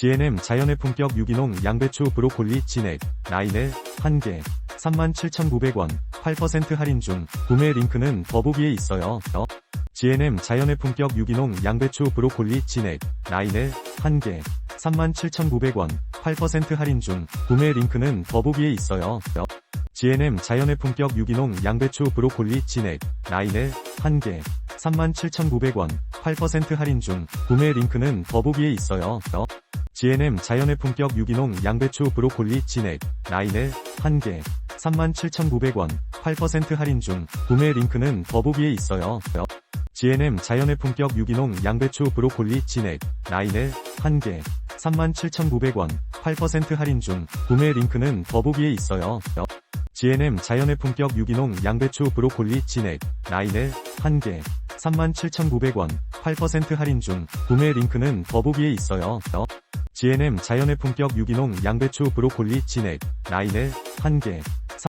GNM 자연의 품격 유기농 양배추 브로콜리 진액 라인을 1개 37,900원 8% 할인 중 구매 링크는 더보기에 있어요. 어? GNM 자연의 품격 유기농 양배추 브로콜리 진액 라인을 1개 37,900원 8% 할인 중 구매 링크는 더보기에 있어요. 어? GNM 자연의 품격 유기농 양배추 브로콜리 진액 라인을 1개 37,900원 8% 할인 중 구매 링크는 더보기에 있어요. 어? GNM 자연의 품격 유기농 양배추 브로콜리 진액 라인을 1개 37,900원 8% 할인 중 구매 링크는 더보기에 있어요. 어? GNM 자연의 품격 유기농 양배추 브로콜리 진액 라인을 1개 37,900원 8% 할인 중 구매 링크는 더보기에 있어요. 어? GNM 자연의 품격 유기농 양배추 브로콜리 진액 라인을 1개 37,900원 8% 할인 중 구매 링크는 더보기에 있어요. 어? GNM 자연의 품격 유기농 양배추 브로콜리 진액 라인을 1개